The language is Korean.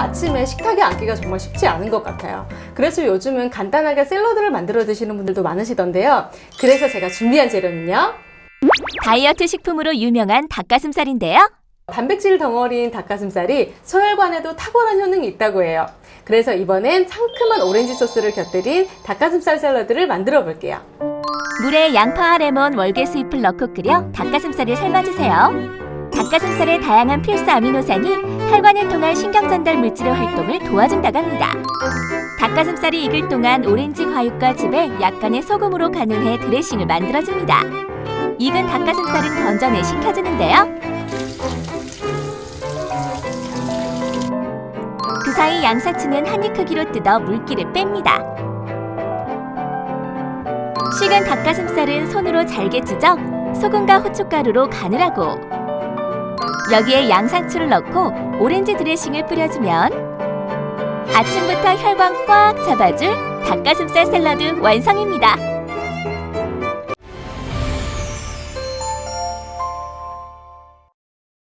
아침에 식탁에 앉기가 정말 쉽지 않은 것 같아요. 그래서 요즘은 간단하게 샐러드를 만들어 드시는 분들도 많으시던데요. 그래서 제가 준비한 재료는요. 다이어트 식품으로 유명한 닭가슴살인데요. 단백질 덩어리인 닭가슴살이 소혈관에도 탁월한 효능이 있다고 해요. 그래서 이번엔 상큼한 오렌지 소스를 곁들인 닭가슴살 샐러드를 만들어 볼게요. 물에 양파와 레몬, 월계수잎을 넣고 끓여 닭가슴살을 삶아주세요. 닭가슴살의 다양한 필수 아미노산이 혈관을 통한 신경전달 물질의 활동을 도와준다고 합니다. 닭가슴살이 익을 동안 오렌지 과육과 즙에 약간의 소금으로 간을 해 드레싱을 만들어줍니다. 익은 닭가슴살은 건져내 식혀주는데요. 그 사이 양사치는 한입 크기로 뜯어 물기를 뺍니다. 식은 닭가슴살은 손으로 잘게 찢어 소금과 후춧가루로 간을 하고 여기에 양상추를 넣고 오렌지 드레싱을 뿌려주면 아침부터 혈관 꽉 잡아줄 닭가슴살 샐러드 완성입니다.